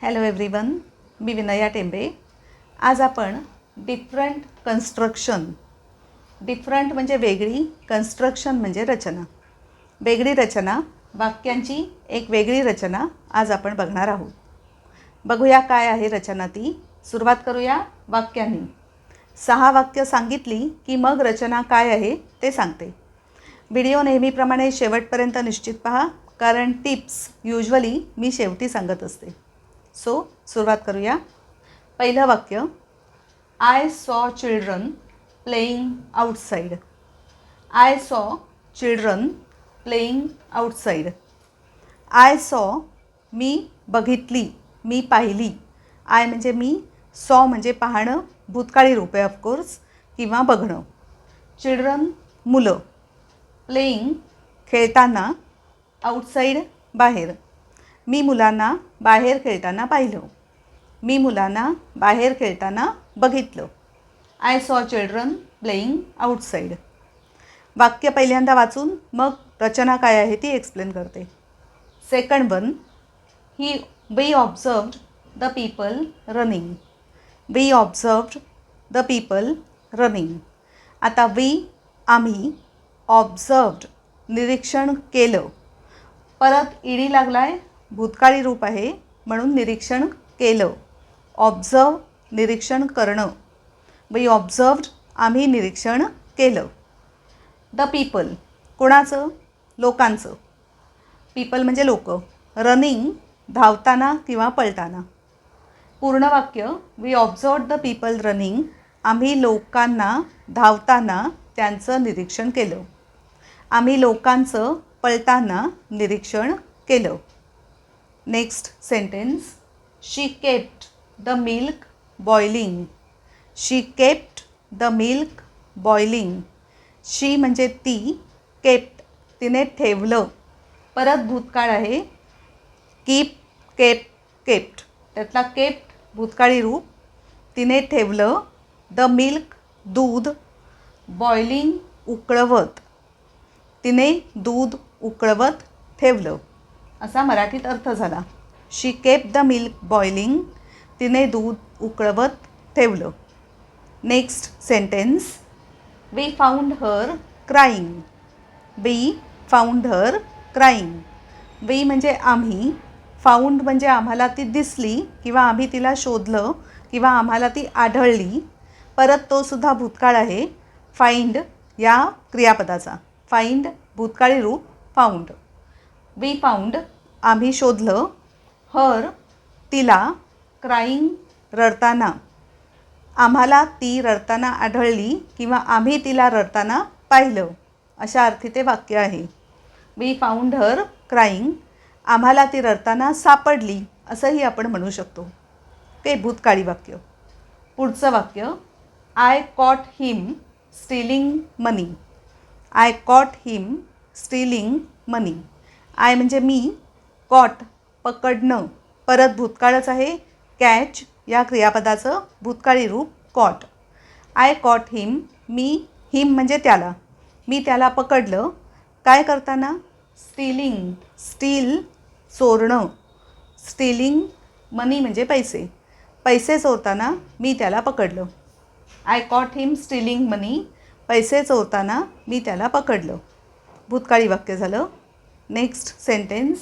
Hello everyone मी विनया टेंबे. आज आपण डिफरंट कन्स्ट्रक्शन डिफरंट म्हणजे वेगळी कन्स्ट्रक्शन म्हणजे रचना. वेगळी रचना वाक्यांची एक वेगळी रचना आज आपण बघणार आहोत. बघूया काय आहे रचना ती सुरुवात करूया वाक्यांनी. सहा वाक्य सांगितली की मग रचना काय आहे ते सांगते. व्हिडिओ नेहमीप्रमाणे शेवटपर्यंत निश्चित पहा कारण टिप्स युजली मी शेवटी सांगत असते. सो सुरुवात करूया. पहिलं वाक्य I saw children playing outside I saw children playing outside I saw मी बघितली मी पाहिली. आय म्हणजे मी सॉ म्हणजे पाहणं भूतकाळी रूप आहे ऑफकोर्स किंवा बघणं. चिल्ड्रन मुलं प्लेईंग खेळताना आउटसाईड बाहेर. मी मुलांना बाहेर खेळताना पाहिलं. मी मुलांना बाहेर खेळताना बघितलं. I saw children playing outside वाक्य पहिल्यांदा वाचून मग रचना काय आहे ती एक्सप्लेन करते. Second one he we observed the people running we observed the people running आता वी आम्ही ऑब्झर्वड निरीक्षण केलं. परत ईडी लागला आहे भूतकाळी रूप आहे म्हणून निरीक्षण केलं. ऑब्झर्व निरीक्षण करणं. वी ऑब्झर्वड आम्ही निरीक्षण केलं. द पीपल कोणाचं? लोकांचं. पीपल म्हणजे लोक. रनिंग धावताना किंवा पळताना. पूर्ण वाक्य we observe the people running आम्ही लोकांना धावताना त्यांचं निरीक्षण केलं. आम्ही लोकांचं पळताना निरीक्षण केलं. Next sentence she kept the milk boiling she kept the milk boiling she म्हणजे ती केप्ट तिने ठेवलं. परत भूतकाळ आहे. कीप केप केप्ट त्यातला केप्ट भूतकाळी रूप तिने ठेवलं. द मिल्क दूध बॉइलिंग उकळवत. तिने दूध उकळवत ठेवलं. असा मराठीत अर्थ झाला. She kept the milk boiling तिने दूध उकळवत ठेवलं. Next sentence we found her crying we found her crying we म्हणजे आम्ही. फाऊंड म्हणजे आम्हाला ती दिसली किंवा आम्ही तिला शोधलं किंवा आम्हाला ती आढळली. परत तो सुद्धा भूतकाळ आहे. फाइंड या क्रियापदाचा. फाइंड भूतकाळी रूप. फाऊंड वी फाउंड आम्ही शोधलं. हर तिला क्राईंग रडताना. आम्हाला ती रडताना आढळली किंवा आम्ही तिला रडताना पाहिलं. अशा अर्थी ते वाक्य आहे. वी फाउंड हर क्राईंग आम्हाला ती रडताना सापडली असंही आपण म्हणू शकतो. ते भूतकाळी वाक्य. पुढचं वाक्य. I caught him stealing money. I caught him stealing money. I म्हणजे मी कॉट पकडणं परत भूतकाळच आहे कॅच या क्रियापदाचं भूतकाळी रूप कॉट. आय कॉट हिम मी हिम म्हणजे त्याला. मी त्याला पकडलं. काय करताना? स्टीलिंग स्टील चोरणं. स्टीलिंग मनी म्हणजे पैसे. पैसे चोरताना मी त्याला पकडलं. I caught him stealing money. पैसे चोरताना मी त्याला पकडलं. भूतकाळी वाक्य झालं. Next sentence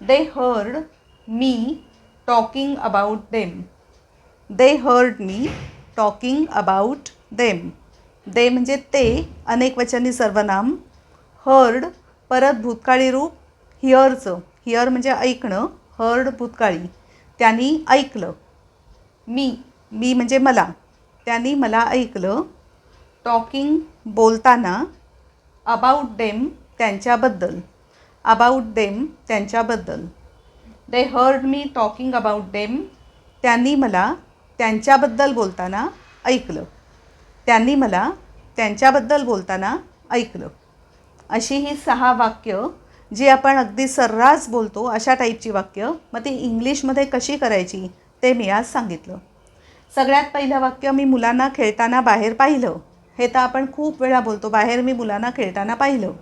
they heard me talking about them they heard me talking about them they म्हणजे ते अनेक वचनी सर्वनाम. हर्ड परत भूतकाळी रूप. हिअरचं हिअर म्हणजे ऐकणं. हर्ड भूतकाळी. त्यांनी ऐकलं. मी. मी म्हणजे मला. त्यांनी मला ऐकलं. टॉकिंग बोलताना अबाउट डेम त्यांच्याबद्दल. अबाउट देम त्यांच्याबद्दल. They heard me talking about them त्यांनी मला त्यांच्याबद्दल बोलताना ऐकलं. त्यांनी मला त्यांच्याबद्दल बोलताना ऐकलं. अशी ही सहा वाक्य जी आपण अगदी सर्रास बोलतो अशा टाईपची वाक्य मग ती इंग्लिशमध्ये कशी करायची ते मी आज सांगितलं. सगळ्यात पहिलं वाक्य मी मुलांना खेळताना बाहेर पाहिलं. हे तर आपण खूप वेळा बोलतो बाहेर मी मुलांना खेळताना पाहिलं.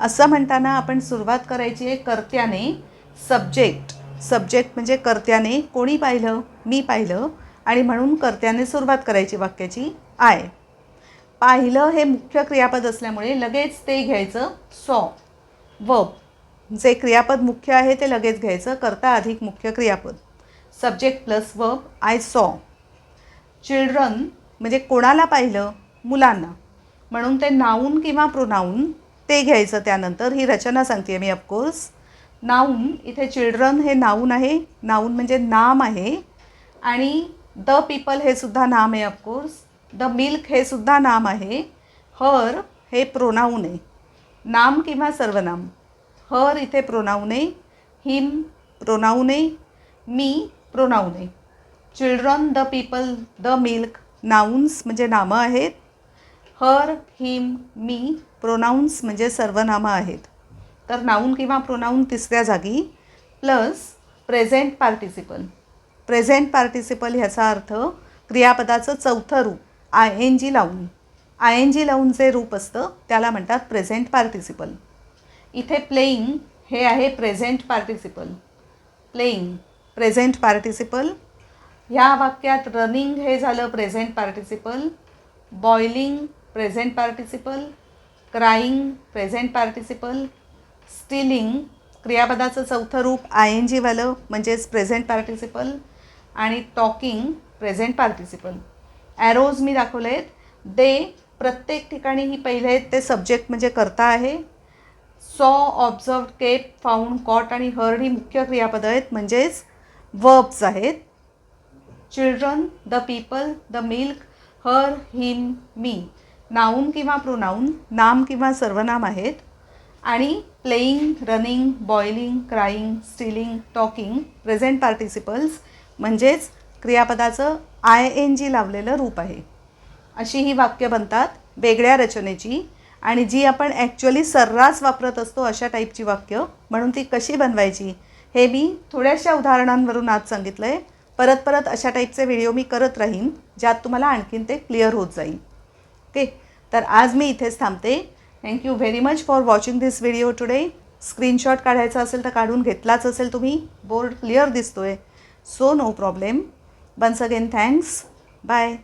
असं म्हणताना आपण सुरुवात करायची आहे कर्त्याने सब्जेक्ट सब्जेक्ट म्हणजे कर्त्याने कोणी पाहिलं? मी पाहिलं. आणि म्हणून कर्त्याने सुरुवात करायची वाक्याची. आय. पाहिलं हे मुख्य क्रियापद असल्यामुळे लगेच ते घ्यायचं. सॉ. वब जे क्रियापद मुख्य आहे ते लगेच घ्यायचं. करता अधिक मुख्य क्रियापद. Subject plus verb I saw children म्हणजे कोणाला पाहिलं? मुलांना. म्हणून ते नाऊन किंवा प्रोनाऊन ते घ्यायचं त्यानंतर ही रचना सांगते मी ऑफकोर्स नाऊन इथे चिल्ड्रन हे नाऊन आहे. नाऊन म्हणजे नाम आहे. आणि द पीपल हे सुद्धा नाम आहे ऑफकोर्स द मिल्क हे सुद्धा नाम आहे. हर हे प्रोनाऊन आहे. नाम किंवा सर्वनाम. हर इथे प्रोनाऊन आहे. हिम प्रोनाऊन आहे. मी प्रोनाऊन आहे. Children the people the milk nouns म्हणजे नामं आहेत. हर हिम मी प्रोनाऊन्स म्हणजे सर्वनामं आहेत. तर नाऊन किंवा प्रोनाऊन तिसऱ्या जागी plus present participle. Present participle ह्याचा अर्थ क्रियापदाचं चौथं रूप आय एन जी लावून आय एन जी लावून जे रूप असतं त्याला म्हणतात प्रेझेंट पार्टिसिपल. इथे प्लेईंग हे आहे present participle. Playing present participle. ह्या वाक्यात रनिंग हे झालं present participle. Boiling present participle crying present participle stealing क्रियापदाचं चौथं रूप आय एन जीवालं म्हणजेच प्रेझेंट पार्टिसिपल आणि टॉकिंग प्रेझेंट पार्टिसिपल ॲरोज मी दाखवले आहेत दे प्रत्येक ठिकाणी ही पहिले आहेत ते सब्जेक्ट म्हणजे करता आहे. Saw observe kept found caught आणि हर्ड ही मुख्य क्रियापदं आहेत म्हणजेच वर्ब्स आहेत. Children the people the milk her him me noun किंवा प्रोनाऊन नाम किंवा सर्वनाम आहेत. आणि playing running boiling crying stealing talking present participles म्हणजेच क्रियापदाचं आय एन जी लावलेलं रूप आहे. अशी ही वाक्य बनतात वेगळ्या रचनेची आणि जी आपण ॲक्च्युअली सर्रास वापरत असतो अशा टाईपची वाक्य म्हणून ती कशी बनवायची हे मी थोड्याशा उदाहरणांवरून आज सांगितलं आहे परत परत अशा टाईपचे व्हिडिओ मी करत राहीन ज्यात तुम्हाला आणखीन ते क्लिअर होत जाईल. ओके तर आज मी इथेच थांबते. Thank you very much for watching this video today screenshot काढायचा असेल तर काढून घेतलाच असेल तुम्ही. बोर्ड क्लिअर दिसतो आहे so no problem once again thanks bye